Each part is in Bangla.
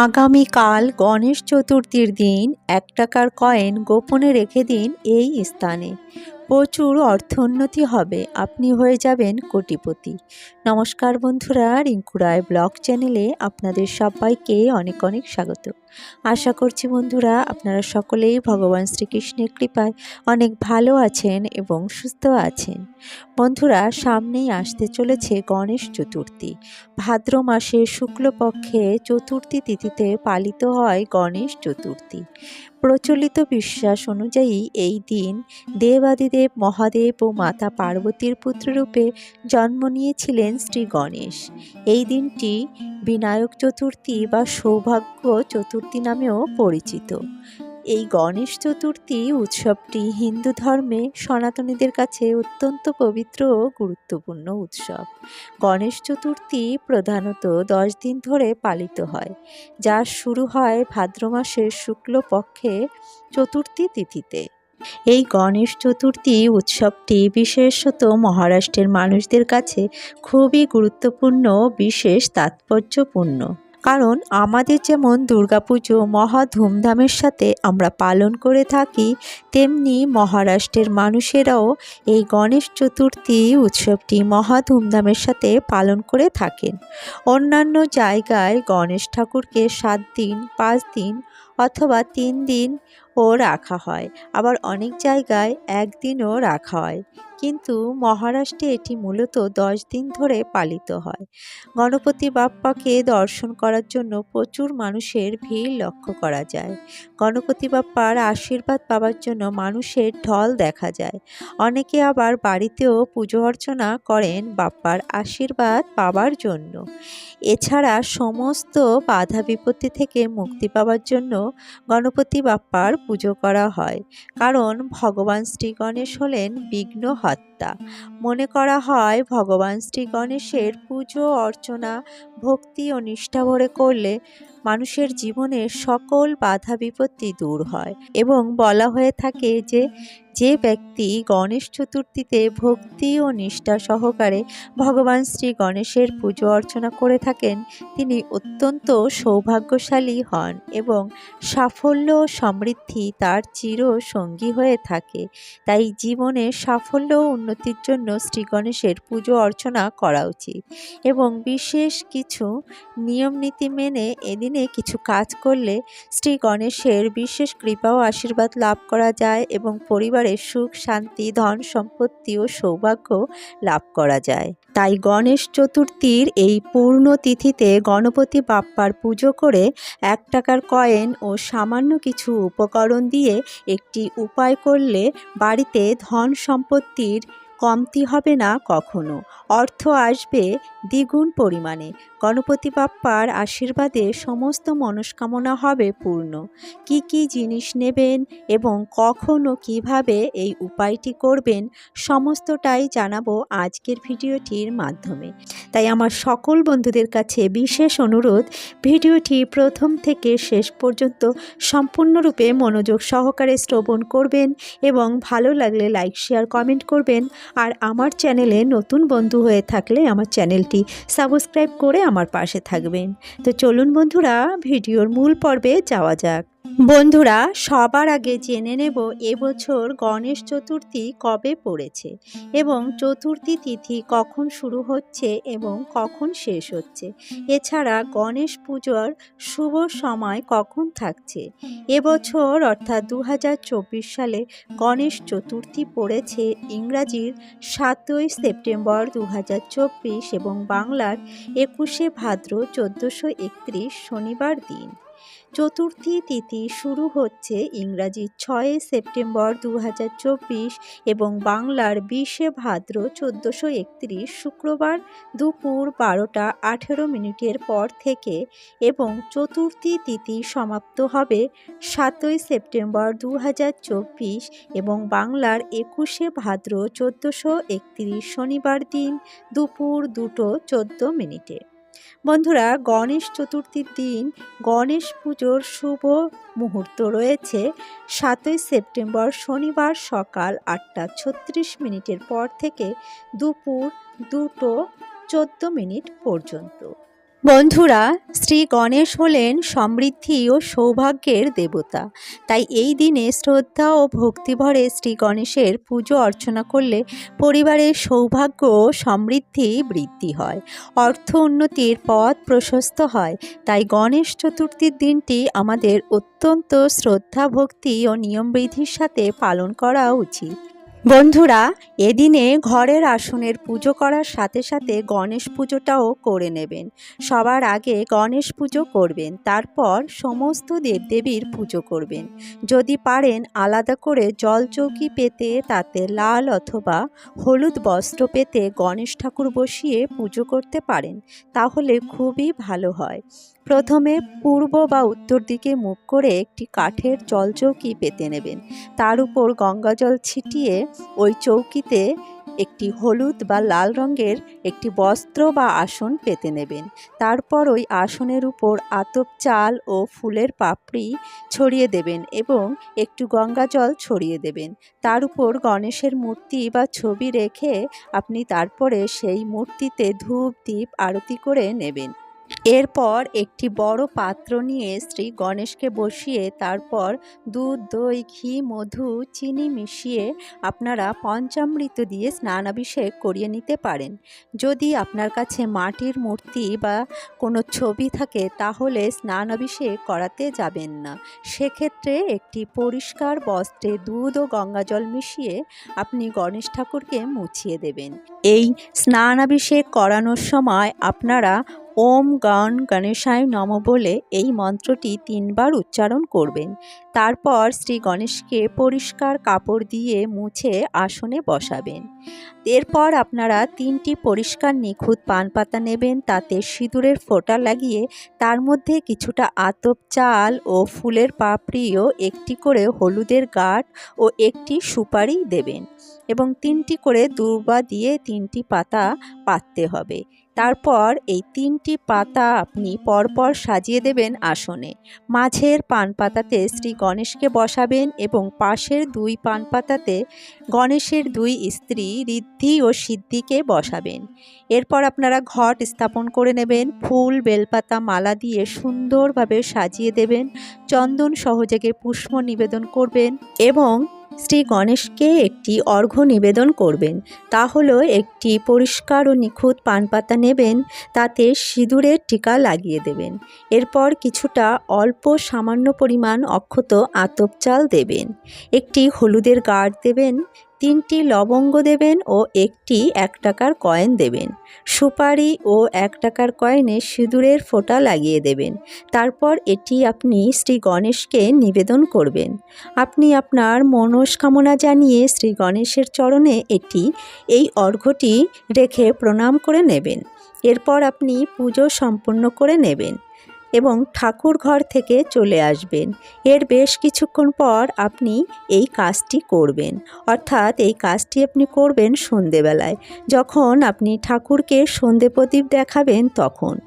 আগামীকাল গণেশ চতুর্থীর দিন এক টাকার কয়েন গোপনে রেখে দিন এই স্থানে। প্রচুর অর্থোন্নতি হবে। আপনি হয়ে যাবেন কোটিপতি। নমস্কার বন্ধুরা, রিঙ্কু রায় ব্লগ চ্যানেলে আপনাদের সবাইকে অনেক অনেক স্বাগত। আশা করছি বন্ধুরা আপনারা সকলেই ভগবান শ্রীকৃষ্ণের কৃপায় অনেক ভালো আছেন এবং সুস্থ আছেন। বন্ধুরা, সামনেই আসতে চলেছে গণেশ চতুর্থী। ভাদ্র মাসে শুক্লপক্ষে চতুর্থী তিথিতে পালিত হয় গণেশ চতুর্থী। প্রচলিত বিশ্বাস অনুযায়ী এই দিন দেবাদিদেব মহাদেব ও মাতা পার্বতীর পুত্ররূপে জন্ম নিয়েছিলেন শ্রী গণেশ। এই দিনটি বিনায়ক চতুর্থী বা সৌভাগ্য চতুর্থী নামেও পরিচিত। এই গণেশ চতুর্থী উৎসবটি হিন্দু ধর্মে সনাতনীদের কাছে অত্যন্ত পবিত্র ও গুরুত্বপূর্ণ উৎসব। গণেশ চতুর্থী প্রধানত দশ দিন ধরে পালিত হয় যা শুরু হয় ভাদ্র মাসের শুক্লপক্ষে চতুর্থী তিথিতে। এই গণেশ চতুর্থী উৎসবটি বিশেষত মহারাষ্ট্রের মানুষদের কাছে খুবই গুরুত্বপূর্ণ বিশেষ তাৎপর্যপূর্ণ। কারণ আমাদের যেমন দুর্গাপুজো মহা ধুমধামের সাথে আমরা পালন করে থাকি, তেমনি মহারাষ্ট্রের মানুষেরাও এই গণেশ চতুর্থী উৎসবটি মহা ধুমধামের সাথে পালন করে থাকেন। অন্যান্য জায়গায় গণেশ ঠাকুরকে সাত দিন, পাঁচ দিন অথবা তিন দিন ও রাখা হয়। আবার অনেক জায়গায় একদিনও রাখা হয়। কিন্তু মহারাষ্ট্রে এটি মূলত দশ দিন ধরে পালিত হয়। গণপতি বাপ্পাকে দর্শন করার জন্য প্রচুর মানুষের ভিড় লক্ষ্য করা যায়। গণপতি বাপ্পার আশীর্বাদ পাওয়ার জন্য মানুষের ঢল দেখা যায়। অনেকে আবার বাড়িতেও পুজো অর্চনা করেন বাপ্পার আশীর্বাদ পাওয়ার জন্য। এছাড়া সমস্ত বাধা বিপত্তি থেকে মুক্তি পাওয়ার জন্য গণপতি বাপ্পার পুজো করা হয়। কারণ ভগবান শ্রী গণেশ হলেন বিঘ্ন হত্যা মনে করা হয় ভগবান শ্রী গণেশের পুজো অর্চনা ভক্তি ও নিষ্ঠা ভরে করলে মানুষের জীবনের সকল বাধা বিপত্তি দূর হয় এবং বলা হয়ে থাকে যে যে ব্যক্তি গণেশ চতুর্থীতে ভক্তি ও নিষ্ঠা সহকারে ভগবান শ্রী গণেশের পুজো অর্চনা করে থাকেন, তিনি অত্যন্ত সৌভাগ্যশালী হন এবং সাফল্য ও সমৃদ্ধি তার চির সঙ্গী হয়ে থাকে। তাই জীবনে সাফল্য উন্নতির জন্য শ্রী গণেশের পুজো অর্চনা করা উচিত এবং বিশেষ কিছু নিয়ম নীতি মেনে এদিনে কিছু কাজ করলে শ্রী গণেশের বিশেষ কৃপা ও আশীর্বাদ লাভ করা যায় এবং পরিবারের সুখ, শান্তি, ধন সম্পত্তি ও সৌভাগ্য লাভ করা যায়। তাই গণেশ চতুর্থীর এই পূর্ণ তিথিতে গণপতি বাপ্পার পুজো করে এক টাকার কয়েন ও সামান্য কিছু উপকরণ দিয়ে একটি উপায় করলে বাড়িতে ধন সম্পত্তির কমতি হবে না কখনো। অর্থ আসবে দ্বিগুণ পরিমাণে। গণপতি বাপ্পার আশীর্বাদে সমস্ত মনস্কামনা হবে পূর্ণ। কি কি জিনিস নেবেন এবং কখনো কীভাবে এই উপায়টি করবেন সমস্তটাই জানাব আজকের ভিডিওটির মাধ্যমে। তাই আমার সকল বন্ধুদের কাছে বিশেষ অনুরোধ, ভিডিওটি প্রথম থেকে শেষ পর্যন্ত সম্পূর্ণরূপে মনোযোগ সহকারে শ্রবণ করবেন এবং ভালো লাগলে লাইক, শেয়ার, কমেন্ট করবেন। আর আমার চ্যানেলে নতুন বন্ধু হয়ে থাকলে আমার চ্যানেলটি সাবস্ক্রাইব করে আমার পাশে থাকবেন। তো চলুন বন্ধুরা, ভিডিওর মূল পর্বে যাওয়া যাক। বন্ধুরা, সবার আগে জেনে নেব এবছর গণেশ চতুর্থী কবে পড়েছে এবং চতুর্থী তিথি কখন শুরু হচ্ছে এবং কখন শেষ হচ্ছে। এছাড়া গণেশ পুজোর শুভ সময় কখন থাকছে? এবছর অর্থাৎ দু হাজার চব্বিশ সালে গণেশ চতুর্থী পড়েছে ইংরাজির সাতই সেপ্টেম্বর দু হাজার চব্বিশ এবং বাংলার একুশে ভাদ্র চোদ্দোশো শনিবার দিন। চতুর্থী তিথি শুরু হচ্ছে ইংরাজি ছয় সেপ্টেম্বর দু হাজার চব্বিশ এবং বাংলার বিশে ভাদ্র চোদ্দোশো একত্রিশ শুক্রবার দুপুর বারোটা আঠেরো মিনিটের পর থেকে এবং চতুর্থী তিথি সমাপ্ত হবে সাতই সেপ্টেম্বর দু হাজার চব্বিশ এবং বাংলার একুশে ভাদ্র চোদ্দোশো একত্রিশ শনিবার দিন দুপুর দুটো চোদ্দ মিনিটে। বন্ধুরা, গণেশ চতুর্থীর দিন গণেশ পুজোর শুভ মুহূর্ত রয়েছে। সাতই সেপ্টেম্বর শনিবার সকাল আটটা ছত্রিশ মিনিটের পর থেকে দুপুর দুটো চোদ্দ মিনিট পর্যন্ত। বন্ধুরা, শ্রী গণেশ হলেন সমৃদ্ধি ও সৌভাগ্যের দেবতা। তাই এই দিনে শ্রদ্ধা ও ভক্তিভরে শ্রী গণেশের পুজো অর্চনা করলে পরিবারের সৌভাগ্য ও সমৃদ্ধি বৃদ্ধি হয়। অর্থ উন্নতির পথ প্রশস্ত হয়। তাই গণেশ চতুর্থীর দিনটি আমাদের অত্যন্ত শ্রদ্ধা, ভক্তি ও নিয়মবিধির সাথে পালন করা উচিত। বন্ধুরা, এদিনে ঘরের আসনের পুজো করার সাথে সাথে গণেশ পুজোটাও করে নেবেন। সবার আগে গণেশ পুজো করবেন, তারপর সমস্ত দেবদেবীর পুজো করবেন। যদি পারেন আলাদা করে জলচৌকি পেতে, তাতে লাল অথবা হলুদ বস্ত্র পেতে গণেশ ঠাকুর বসিয়ে পুজো করতে পারেন, তাহলে খুবই ভালো হয়। প্রথমে পূর্ব বা উত্তর দিকে মুখ করে একটি কাঠের জলচৌকি পেতে নেবেন। তার উপর গঙ্গাজল ছিটিয়ে ওই চৌকিতে একটি হলুদ বা লাল রঙের একটি বস্ত্র বা আসন পেতে নেবেন। তারপর ওই আসনের উপর আতপ চাল ও ফুলের পাপড়ি ছড়িয়ে দেবেন এবং একটু গঙ্গা জল ছড়িয়ে দেবেন। তার উপর গণেশের মূর্তি বা ছবি রেখে আপনি তারপরে সেই মূর্তিতে ধূপ দ্বীপ আরতি করে নেবেন। এরপর একটি বড় পাত্র নিয়ে শ্রী গণেশকে বসিয়ে তারপর দুধ, দই, ঘি, মধু, চিনি মিশিয়ে আপনারা পঞ্চামৃত দিয়ে স্নানাভিষেক করিয়ে নিতে পারেন। যদি আপনার কাছে মাটির মূর্তি বা কোনো ছবি থাকে, তাহলে স্নানাভিষেক করাতে যাবেন না। সেক্ষেত্রে একটি পরিষ্কার বস্ত্রে দুধ ও গঙ্গাজল মিশিয়ে আপনি গণেশ ঠাকুরকে মুছিয়ে দেবেন। এই স্নানাভিষেক করানোর সময় আপনারা ওম গণ গণেশায় নম বলে এই মন্ত্রটি তিনবার উচ্চারণ করবেন। তারপর শ্রী গণেশকে পরিষ্কার কাপড় দিয়ে মুছে আসনে বসাবেন। এরপর আপনারা তিনটি পরিষ্কার নিখুঁত পান পাতা নেবেন, তাতে সিঁদুরের ফোঁটা লাগিয়ে তার মধ্যে কিছুটা আতপ চাল ও ফুলের পাপড়ি ও একটি করে হলুদের গাঁট ও একটি সুপারি দেবেন এবং তিনটি করে দুর্বা দিয়ে তিনটি পাতা পাততে হবে। তারপর এই তিনটি পাতা আপনি পরপর সাজিয়ে দেবেন আসনে। মাঝের পান পাতাতে শ্রী গণেশকে বসাবেন এবং পাশের দুই পান পাতাতে গণেশের দুই স্ত্রী ঋদ্ধি ও সিদ্ধিকে বসাবেন। এরপর আপনারা ঘট স্থাপন করে নেবেন, ফুল, বেলপাতা, মালা দিয়ে সুন্দরভাবে সাজিয়ে দেবেন, চন্দন সহযোগে পুষ্প নিবেদন করবেন এবং শ্রী গণেশকে একটি অর্ঘ্য নিবেদন করবেন। তা হলো একটি পরিষ্কার ও নিখুঁত পানপাতা নেবেন, তাতে সিঁদুরের টিকা লাগিয়ে দেবেন। এরপর কিছুটা অল্প সামান্য পরিমাণ অক্ষত আতপ চাল দেবেন। একটি হলুদের গাঢ় দেবেন তিনটি লবঙ্গ দেবেন ও একটি এক টাকার কয়েন দেবেন। সুপারি ও এক টাকার কয়েনে সিঁদুরের ফোঁটা লাগিয়ে দেবেন। তারপর এটি আপনি শ্রী গণেশকে নিবেদন করবেন। আপনি আপনার মনস্কামনা জানিয়ে শ্রী গণেশের চরণে এটি, এই অর্ঘ্যটি রেখে প্রণাম করে নেবেন। এরপর আপনি পুজো সম্পন্ন করে নেবেন। এবং ঠাকুর ঘর থেকে চলে আসবেন। এর বেশ কিছুক্ষণ পর আপনি এই কাজটি করবেন। অর্থাৎ এই কাজটি আপনি করবেন সন্ধেবেলায়। যখন আপনি ঠাকুরকে সন্ধে প্রদীপ দেখাবেন তখন।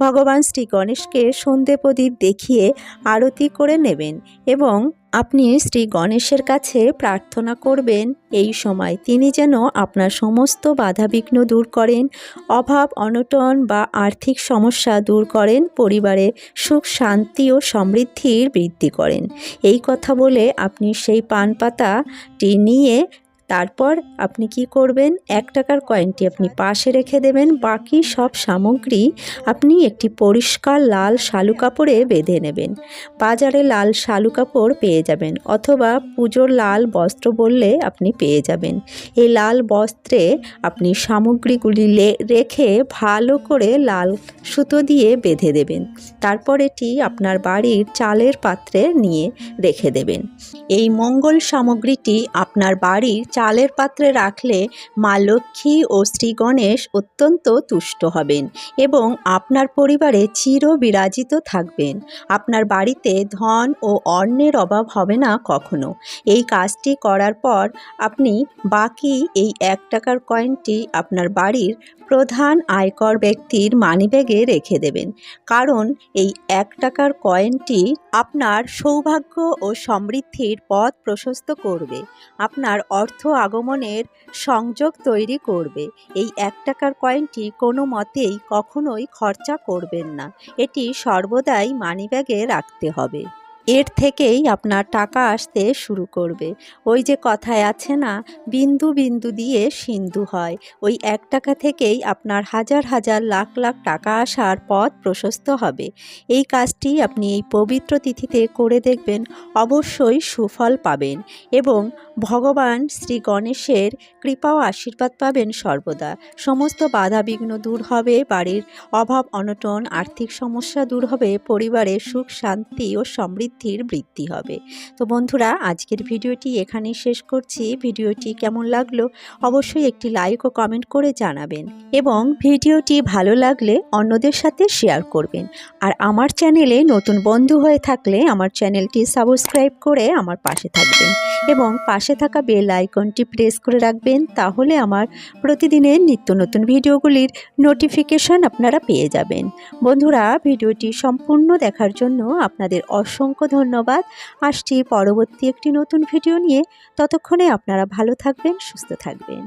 ভগবান শ্রী গণেশকে সন্ধে প্রদীপ দেখিয়ে আরতি করে নেবেন এবং আপনি শ্রী গণেশের কাছে প্রার্থনা করবেন, এই সময় তিনি যেন আপনার সমস্ত বাধাবিঘ্ন দূর করেন, অভাব, অনটন বা আর্থিক সমস্যা দূর করেন, পরিবারে সুখ, শান্তি ও সমৃদ্ধির বৃদ্ধি করেন। এই কথা বলে আপনি সেই পান পাতাটি নিয়ে তারপর আপনি কি করবেন? এক টাকার কয়েনটি আপনি পাশে রেখে দেবেন। বাকি সব সামগ্রী আপনি একটি পরিষ্কার লাল শালু কাপড়ে বেঁধে নেবেন। বাজারে লাল শালু কাপড় পেয়ে যাবেন অথবা পুজোর লাল বস্ত্র বললে আপনি পেয়ে যাবেন। এই লাল বস্ত্রে আপনি সামগ্রীগুলি রেখে ভালো করে লাল সুতো দিয়ে বেঁধে দেবেন। তারপর এটি আপনার বাড়ির চালের পাত্রে নিয়ে রেখে দেবেন। এই মঙ্গল সামগ্রীটি আপনার বাড়ির চালের পাত্রে রাখলে মা লক্ষ্মী ও শ্রী গণেশ অত্যন্ত তুষ্ট হবেন এবং আপনার পরিবারে চির বিরাজিত থাকবেন। আপনার বাড়িতে ধন ও অন্নের অভাব হবে না কখনো। এই কাজটি করার পর আপনি বাকি এই এক টাকার কয়েনটি আপনার বাড়ির প্রধান আয়কর ব্যক্তির মানিব্যাগে রেখে দেবেন। কারণ এই এক টাকার কয়েনটি আপনার সৌভাগ্য ও সমৃদ্ধির পথ প্রশস্ত করবে। আপনার অর্থ আগমনের সংযোগ তৈরি করবে। এই এক টাকার কয়েনটি কোনো মতেই কখনোই খরচা করবেন না। এটি সর্বদাই মানিব্যাগে রাখতে হবে। এর থেকেই আপনার টাকা আসতে শুরু করবে। ওই যে কথায় আছে না, বিন্দু বিন্দু দিয়ে সিন্ধু হয়। ওই এক টাকা থেকেই আপনার হাজার হাজার লাখ লাখ টাকা আসার পথ প্রশস্ত হবে। এই কাজটি আপনি এই পবিত্র তিথিতে করে দেখবেন, অবশ্যই সুফল পাবেন এবং ভগবান শ্রী গণেশের কৃপা ও আশীর্বাদ পাবেন সর্বদা। সমস্ত বাধা বিঘ্ন দূর হবে, বাড়ির অভাব, অনটন, আর্থিক সমস্যা দূর হবে, পরিবারে সুখ, শান্তি ও সমৃদ্ধির বৃদ্ধি হবে। তো বন্ধুরা, আজকের ভিডিওটি এখানেই শেষ করছি। ভিডিওটি কেমন লাগল অবশ্যই একটি লাইক ও কমেন্ট করে জানাবেন এবং ভিডিওটি ভালো লাগলে অন্যদের সাথে শেয়ার করবেন। আর আমার চ্যানেলে নতুন বন্ধু হয়ে থাকলে আমার চ্যানেলটি সাবস্ক্রাইব করে আমার পাশে থাকবেন এবং পাশে থাকা বেল আইকনটি প্রেস করে রাখবেন তাহলে আমার প্রতিদিনের নিত্য নতুন ভিডিওগুলির নোটিফিকেশন আপনারা পেয়ে যাবেন। বন্ধুরা, ভিডিওটি সম্পূর্ণ দেখার জন্য আপনাদের অসংখ্য ধন্যবাদ। আসছি পরবর্তী একটি নতুন ভিডিও নিয়ে। ততক্ষণে আপনারা ভালো থাকবেন সুস্থ থাকবেন।